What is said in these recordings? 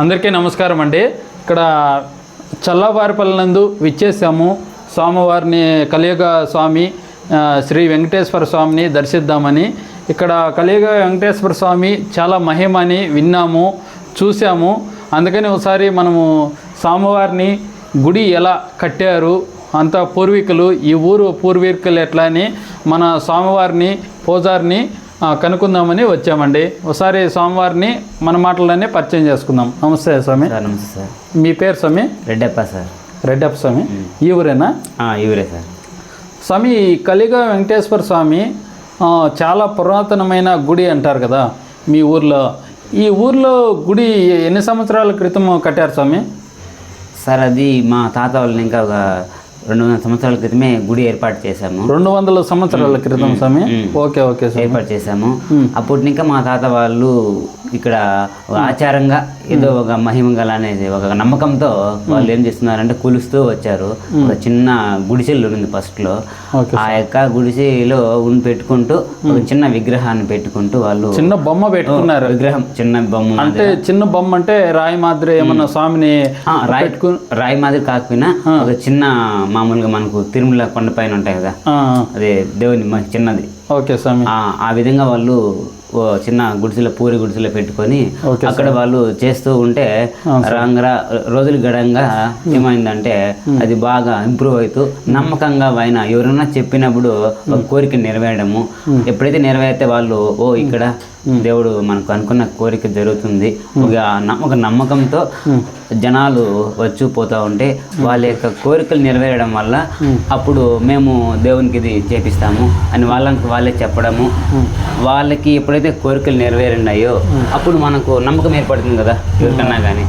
అందరికీ నమస్కారం అండి. ఇక్కడ చల్లవారిపల్లి నందు విచ్చేసాము స్వామివారిని కలియుగ స్వామి శ్రీ వెంకటేశ్వర స్వామిని దర్శిద్దామని. ఇక్కడ కలియుగ వెంకటేశ్వర స్వామి చాలా మహిమని విన్నాము చూసాము అందుకని ఒకసారి మనము స్వామివారిని గుడి ఎలా కట్టారు అంత పూర్వీకులు ఈ ఊరు పూర్వీకులు ఎట్లా అని మన స్వామివారిని పూజారిని కనుక్కుందామని వచ్చామండి. ఒకసారి స్వామివారిని మన మాటలనే పరిచయం చేసుకుందాం. నమస్తే స్వామి. నమస్తే సార్. మీ పేరు స్వామి? రెడ్డప్ప సార్. రెడ్డప్ప స్వామి. ఈ ఊరేనా? ఆ, ఇవరే సార్. స్వామి ఈ కలిగ వెంకటేశ్వర స్వామి చాలా పురాతనమైన గుడి అంటారు కదా మీ ఊర్లో. ఈ ఊర్లో గుడి ఎన్ని సంవత్సరాల క్రితం కట్టారు స్వామి? సార్ అది మా తాత వాళ్ళని ఇంకా ఒక రెండు వందల సంవత్సరాల క్రితమే గుడి ఏర్పాటు చేశాము. రెండు వందల సంవత్సరాల క్రితం స్వామి? ఓకే ఓకే ఏర్పాటు చేశాము. అప్పటి ఇంకా మా తాత వాళ్ళు ఇక్కడ ఆచారంగా ఏదో ఒక మహిమ గల అనేది ఒక నమ్మకంతో వాళ్ళు ఏం చేస్తున్నారంటే కొలుస్తూ వచ్చారు. ఒక చిన్న గుడిసెలు ఉంది ఫస్ట్లో. ఆ యొక్క గుడిసెలో ఉండి పెట్టుకుంటూ ఒక చిన్న విగ్రహాన్ని పెట్టుకుంటూ వాళ్ళు చిన్న బొమ్మ పెట్టుకున్నారు. విగ్రహం చిన్న బొమ్మ అంటే చిన్న బొమ్మ అంటే రాయి మాదిరి ఏమన్నా స్వామిని రాయి మాదిరి కాకపోయినా ఒక చిన్న మామూలుగా మనకు తిరుమల కొండ పైన ఉంటాయి కదా అదే దేవుని చిన్నది. ఓకే స్వామి. ఆ విధంగా వాళ్ళు ఓ చిన్న గుడిసెలో పూరి గుడిసెలో పెట్టుకొని అక్కడ వాళ్ళు చేస్తూ ఉంటే రంగరా రోజులు గడంగా ఏమైందంటే అది బాగా ఇంప్రూవ్ అవుతూ నమ్మకంగా ఆయన ఎవరైనా చెప్పినప్పుడు ఒక కోరిక నెరవేరడము. ఎప్పుడైతే నెరవేరితే వాళ్ళు ఓ ఇక్కడ దేవుడు మనకు అనుకున్న కోరిక జరుగుతుంది. ఒక ఒక నమ్మకంతో జనాలు వచ్చి పోతా ఉంటే వాళ్ళ యొక్క కోరికలు నెరవేరడం వల్ల అప్పుడు మేము దేవునికి ఇది చేపిస్తాము అని వాళ్ళకి వాళ్ళే చెప్పడము. వాళ్ళకి ఎప్పుడైతే కోరికలు నెరవేరినాయో అప్పుడు మనకు నమ్మకం ఏర్పడుతుంది కదా ఎవరికన్నా కానీ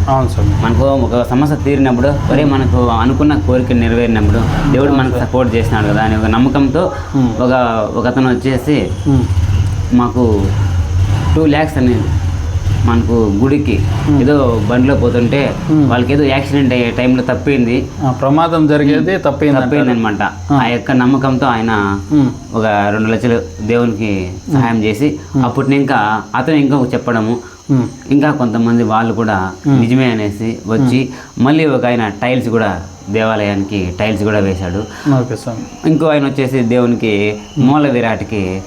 మనకు ఒక సమస్య తీరినప్పుడు ఒరే మనకు అనుకున్న కోరిక నెరవేరినప్పుడు దేవుడు మనకు సపోర్ట్ చేసినాడు కదా అని ఒక నమ్మకంతో ఒక ఒక అతను వచ్చేసి మాకు టూ ల్యాక్స్ అనేది మనకు గుడికి ఏదో బండిలో పోతుంటే వాళ్ళకి ఏదో యాక్సిడెంట్ అయ్యే టైంలో తప్పింది. ప్రమాదం జరిగేది తప్పింది తప్పిందనమాట. ఆ యొక్క నమ్మకంతో ఆయన ఒక రెండు లక్షలు దేవునికి సహాయం చేసి అప్పటి ఇంకా అతను ఇంకా చెప్పడము. ఇంకా కొంతమంది వాళ్ళు కూడా నిజమే అనేసి వచ్చి మళ్ళీ ఒక ఆయన టైల్స్ కూడా దేవాలయానికి టైల్స్ కూడా వేశాడు. ఇంకో ఆయన వచ్చేసి దేవునికి మూల విరాట్కి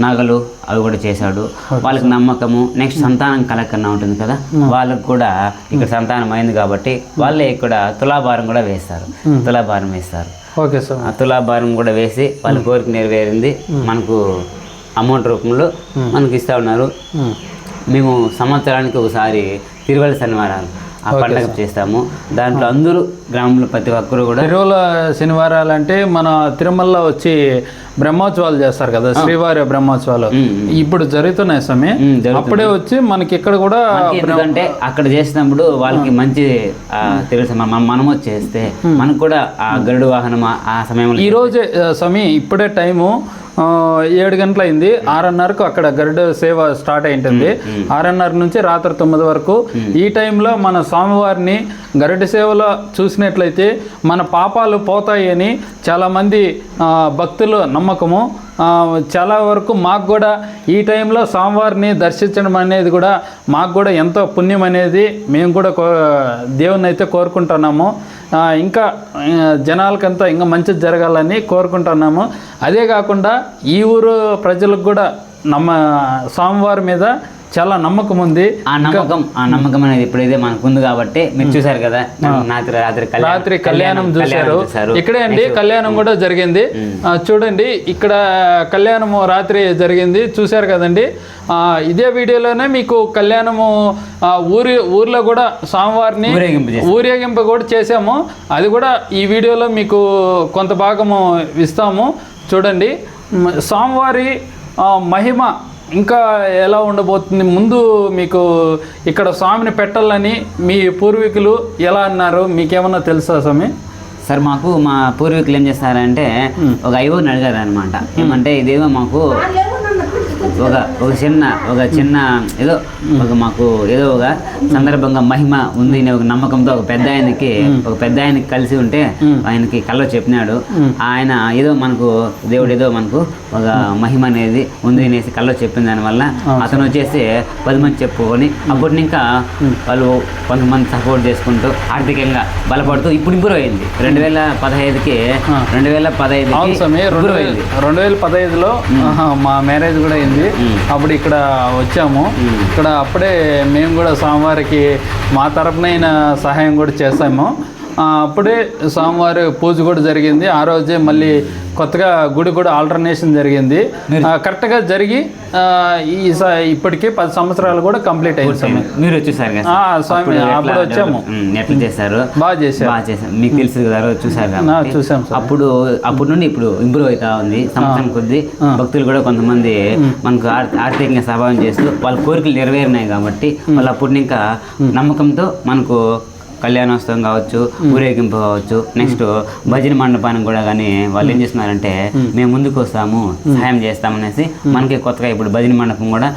నగలు అవి కూడా చేశాడు. వాళ్ళకి నమ్మకము నెక్స్ట్ సంతానం కలకన్నా ఉంటుంది కదా. వాళ్ళకి కూడా ఇక్కడ సంతానం అయింది కాబట్టి వాళ్ళే ఇక్కడ తులాభారం కూడా వేస్తారు. తులాభారం వేస్తారు. ఓకే ఆ తులాభారం కూడా వేసి వాళ్ళ కోరిక నెరవేరింది. మనకు అమౌంట్ రూపంలో మనకి ఇస్తా ఉన్నారు. మేము సంవత్సరానికి ఒకసారి తిరువల శనివారాలు ఆ పండగ చేస్తాము. దాంట్లో అందరూ గ్రామంలో ప్రతి ఒక్కరు కూడా తిరుమల శనివారాలు అంటే మన తిరుమలలో వచ్చి బ్రహ్మోత్సవాలు చేస్తారు కదా శ్రీవారి బ్రహ్మోత్సవాలు. ఇప్పుడు జరుగుతున్నాయి స్వామి. అప్పుడే వచ్చి మనకి ఇక్కడ కూడా ఎందుకంటే అక్కడ చేసినప్పుడు వాళ్ళకి మంచి తెలుసు. మన- మనము చేస్తే మనకు కూడా ఆ గరుడు వాహనం ఆ- సమయంలో ఈ రోజే స్వామి ఇప్పుడే టైము ఏడు గంటలైంది. ఆరున్నరకు అక్కడ గరుడ సేవ స్టార్ట్ అయింటుంది ఆరున్నర నుంచి రాత్రి తొమ్మిది వరకు. ఈ టైంలో మన స్వామివారిని గరుడ సేవలో చూసినట్లయితే మన పాపాలు పోతాయని చాలామంది భక్తులు నమ్మకము. చాలా వరకు మాకు కూడా ఈ టైంలో స్వామివారిని దర్శించడం అనేది కూడా మాకు కూడా ఎంతో పుణ్యం అనేది మేము కూడా కో దేవుని అయితే కోరుకుంటున్నాము. ఇంకా జనాలకంతా ఇంకా మంచిది జరగాలని కోరుకుంటున్నాము. అదే కాకుండా ఈ ఊరు ప్రజలకు కూడా నమ్మ స్వామివారి మీద చాలా నమ్మకం ఉంది. ఆ నమ్మకం ఆ నమ్మకం అనేది ఇప్పుడైతే మనకు ఉంది కాబట్టి మీరు చూసారు కదా రాత్రి రాత్రి కళ్యాణం- రాత్రి కళ్యాణం చూశారు. చూశారు. ఇక్కడే అండి కళ్యాణం కూడా జరిగింది. చూడండి ఇక్కడ కళ్యాణము రాత్రి జరిగింది. చూశారు కదండి. ఇదే వీడియోలోనే మీకు కళ్యాణము ఊరి ఊర్లో కూడా స్వామివారిని ఊరేగింపు కూడా చేసాము అది కూడా ఈ వీడియోలో మీకు కొంత భాగము ఇస్తాము. చూడండి స్వామివారి మహిమ ఇంకా ఎలా ఉండబోతుంది? ముందు మీకు ఇక్కడ స్వామిని పెట్టాలని మీ పూర్వీకులు ఎలా అన్నారు? మీకేమన్నా తెలుసా స్వామి? సార్ మాకు మా పూర్వీకులు ఏం చేస్తారంటే ఒక ఐవోని అడిగారు అనమాట ఏమంటే ఇదేమో మాకు ఒక ఒక చిన్న ఒక చిన్న ఏదో ఒక మాకు ఏదో ఒక సందర్భంగా మహిమ ఉంది అనే ఒక నమ్మకంతో ఒక పెద్ద ఆయనకి ఒక పెద్ద ఆయనకి కలిసి ఉంటే ఆయనకి కళ్ళ చెప్పినాడు. ఆయన ఏదో మనకు దేవుడు ఏదో మనకు ఒక మహిమ అనేది ఉంది అనేసి కళ్ళ చెప్పిన దానివల్ల అతను వచ్చేసి పది మంది చెప్పుకొని అప్పటి ఇంకా వాళ్ళు కొంతమంది సపోర్ట్ చేసుకుంటూ ఆర్థికంగా బలపడుతూ ఇప్పుడు ఇంప్రూవ్ అయింది రెండు వేల పదహైదుకి రెండు వేల స్వామి రెండు వేల పదహైదులో మా మ్యారేజ్ కూడా అయింది. మ్మ్. అప్పుడు ఇక్కడ వచ్చాము ఇక్కడ అప్పుడే మేము కూడా స్వామివారికి మా తరపునైన సహాయం కూడా చేసాము అప్పుడే స్వామివారి పూజ కూడా జరిగింది. ఆ రోజే మళ్ళీ కొత్తగా గుడి కూడా ఆల్టర్నేషన్ జరిగింది. కరెక్ట్గా జరిగి ఈ ఇప్పటికి పది సంవత్సరాలు కూడా కంప్లీట్ అయింది మీరు వచ్చేసారు స్వామి, అప్పుడు వచ్చాము. ఎట్లా చేశారు? బాగా చేశారు. బాగా చేశారు. మీకు తెలుసు కదా చూసారు చూసాం అప్పుడు అప్పుడు నుండి ఇప్పుడు ఇంప్రూవ్ అవుతా ఉంది. సంవత్సరం కొద్దీ భక్తులు కూడా కొంతమంది మనకు ఆర్- ఆర్థికంగా సహాయం చేస్తూ వాళ్ళ కోరికలు నెరవేరినాయి కాబట్టి వాళ్ళు అప్పుడు ఇంకా నమ్మకంతో మనకు కళ్యాణోత్సవం కావచ్చు ఊరేగింపు కావచ్చు నెక్స్ట్ భజన మండపానికి కూడా కానీ వాళ్ళు ఏం చేస్తున్నారంటే మేము. ముందుకు వస్తాము సహాయం చేస్తామనేసి మనకి కొత్తగా ఇప్పుడు భజన మండపం కూడా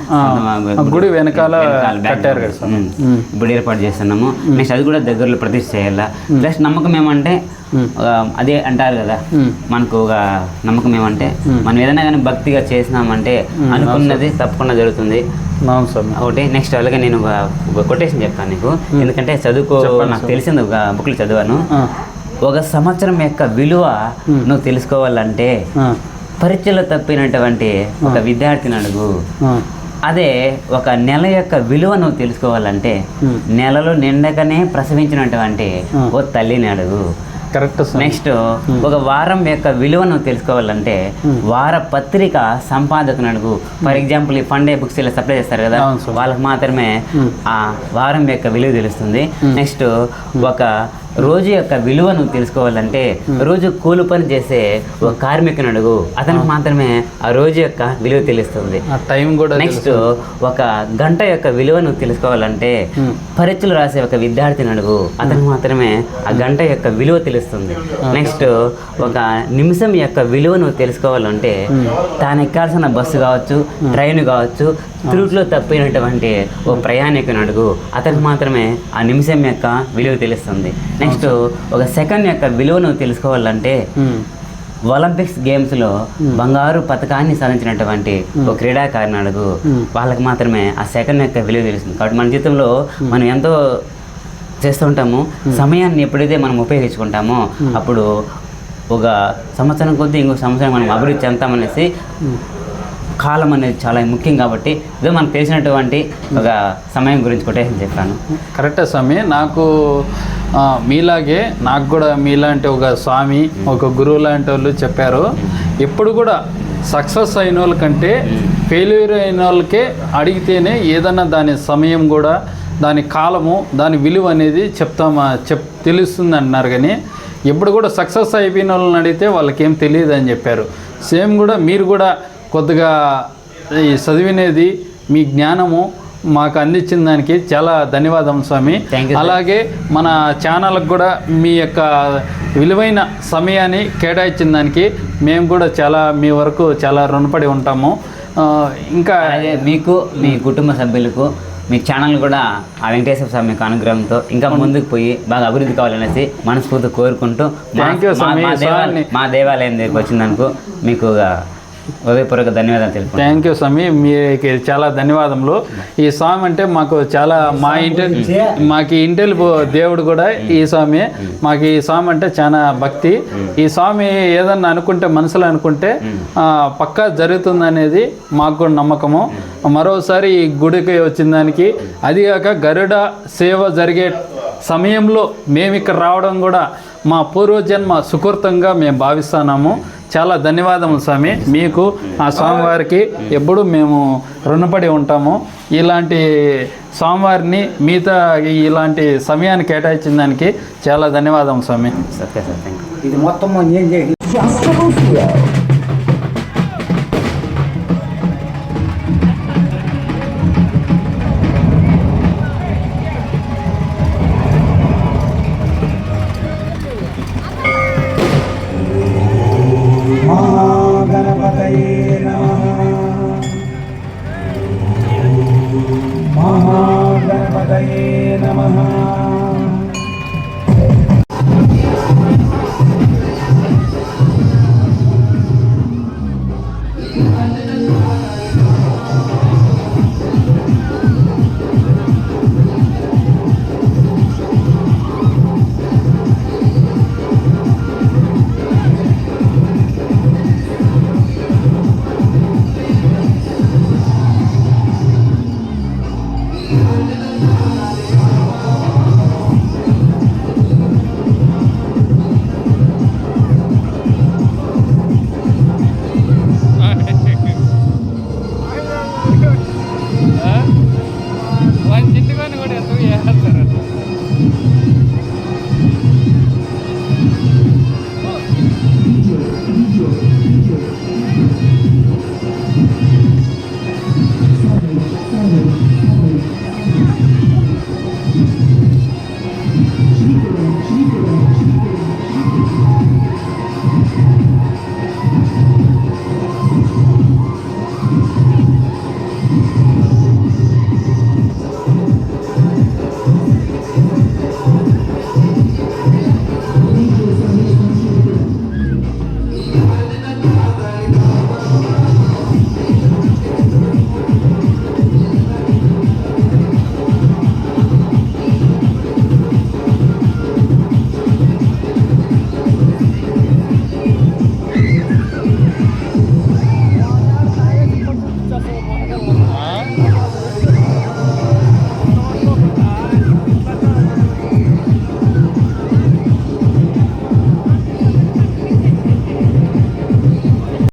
గుడి వెనకాల. ఇప్పుడు ఏర్పాటు చేస్తున్నాము. నెక్స్ట్ అది కూడా దగ్గరలో ప్రతిష్ఠ చేయాలా? ప్లస్ నమ్మకం ఏమంటే అదే అంటారు కదా మనకు ఒక నమ్మకం ఏమంటే మనం ఏదైనా కానీ భక్తిగా చేసినామంటే అనుకున్నది తప్పకుండా జరుగుతుంది. ఒకటి నెక్స్ట్ అలాగే నేను కొటేషన్ చెప్తాను నీకు. ఎందుకంటే చదువుకో నాకు తెలిసింది ఒక బుక్లు చదివాను. ఒక సంవత్సరం యొక్క విలువ నువ్వు తెలుసుకోవాలంటే పరీక్షలో తప్పినటువంటి ఒక విద్యార్థిని అడుగు. అదే ఒక నెల యొక్క విలువ నువ్వు తెలుసుకోవాలంటే. నెలలో నిండకనే ప్రసవించినటువంటి ఓ తల్లిని అడుగు. కరెక్ట్ నెక్స్ట్ ఒక వారం యొక్క విలువ నువ్వు తెలుసుకోవాలంటే వార పత్రిక సంపాదకుని అడుగు. ఫర్ ఎగ్జాంపుల్ ఈ ఫండే బుక్స్ ఇలా సప్లై చేస్తారు కదా. వాళ్ళకి మాత్రమే ఆ వారం యొక్క విలువ తెలుస్తుంది. నెక్స్ట్ ఒక రోజు యొక్క విలువ నువ్వు తెలుసుకోవాలంటే రోజు కూలి పని చేసే ఒక కార్మికుని అడుగు. అతనికి మాత్రమే ఆ రోజు యొక్క విలువ తెలుస్తుంది. టైం కూడా నెక్స్ట్ ఒక గంట యొక్క విలువ నువ్వు తెలుసుకోవాలంటే పరీక్షలు రాసే ఒక విద్యార్థిని అడుగు. అతనికి మాత్రమే ఆ గంట యొక్క విలువ తెలుస్తుంది. నెక్స్ట్ ఒక నిమిషం యొక్క విలువ నువ్వు తెలుసుకోవాలంటే తాను ఎక్కాల్సిన బస్సు కావచ్చు ట్రైన్ కావచ్చు త్రూట్లో తప్పినటువంటి ఓ ప్రయాణికుని అడుగు. అతనికి మాత్రమే ఆ నిమిషం యొక్క విలువ తెలుస్తుంది. నెక్స్ట్ ఒక సెకండ్ యొక్క విలువ నువ్వు తెలుసుకోవాలంటే ఒలింపిక్స్ గేమ్స్లో బంగారు పథకాన్ని సాధించినటువంటి ఒక క్రీడాకారిని అడుగు. వాళ్ళకి మాత్రమే ఆ సెకండ్ యొక్క విలువ తెలుస్తుంది. కాబట్టి మన జీవితంలో మనం ఎంతో చేస్తుంటాము సమయాన్ని ఎప్పుడైతే మనం ఉపయోగించుకుంటామో అప్పుడు ఒక సంవత్సరం కొద్దీ ఇంకో సంవత్సరం మనం అభివృద్ధి చెందుతామనేసి కాలం అనేది చాలా ముఖ్యం కాబట్టి ఇదో మనకు తెలిసినటువంటి ఒక సమయం గురించి కొటేషన్ చెప్పాను. కరెక్టే స్వామి. నాకు మీలాగే నాకు కూడా మీలాంటి ఒక స్వామి ఒక గురువు లాంటి వాళ్ళు చెప్పారు. ఎప్పుడు కూడా సక్సెస్ అయిన వాళ్ళకంటే ఫెయిల్యూర్ అయిన వాళ్ళకే అడిగితేనే ఏదన్నా దాని సమయం కూడా దాని కాలము దాని విలువ అనేది చెప్తామా చెప్ తెలుస్తుంది అన్నారు కానీ ఎప్పుడు కూడా సక్సెస్ అయిపోయిన వాళ్ళని అడిగితే వాళ్ళకేం తెలియదు అని చెప్పారు. సేమ్ కూడా మీరు కూడా కొద్దిగా ఈ చదివినది మీ జ్ఞానము మాకు అందించిన దానికి చాలా ధన్యవాదం స్వామి. అలాగే మన ఛానల్కి కూడా మీ యొక్క విలువైన సమయాన్ని కేటాయించిన దానికి మేము కూడా చాలా మీ వరకు చాలా రుణపడి ఉంటాము. ఇంకా మీకు మీ కుటుంబ సభ్యులకు మీ ఛానల్ కూడా ఆ వెంకటేశ్వర స్వామి యొక్క అనుగ్రహంతో ఇంకా ముందుకు పోయి బాగా అభివృద్ధి కావాలనేసి మనస్ఫూర్తి కోరుకుంటూ మా- దేవాలయం దగ్గరికి వచ్చినందుకు మీకు హృదయపూర్వక ధన్యవాదాలు తెలుపుకుంటాను థ్యాంక్ యూ స్వామి మీకు చాలా ధన్యవాదములు. ఈ స్వామి అంటే మాకు చాలా మా ఇంటి మాకు ఇంటిల్ దేవుడు కూడా ఈ స్వామి. మాకు ఈ స్వామి అంటే చాలా భక్తి. ఈ స్వామి ఏదన్నా అనుకుంటే మనసులో అనుకుంటే పక్కా జరుగుతుంది అనేది మాకు కూడా నమ్మకము. మరోసారి ఈ గుడికి వచ్చిన దానికి అదిగాక గరుడ సేవ జరిగే సమయంలో మేము ఇక్కడ రావడం కూడా మా పూర్వజన్మ సుకృతంగా మేము భావిస్తున్నాము. చాలా ధన్యవాదములు స్వామి. మీకు ఆ స్వామివారికి ఎప్పుడు మేము రుణపడి ఉంటాము. ఇలాంటి స్వామివారిని మిగతా ఇలాంటి సమయాన్ని కేటాయించిన దానికి చాలా ధన్యవాదం స్వామి. ఓకే సార్ థ్యాంక్ యూ ఇది మొత్తం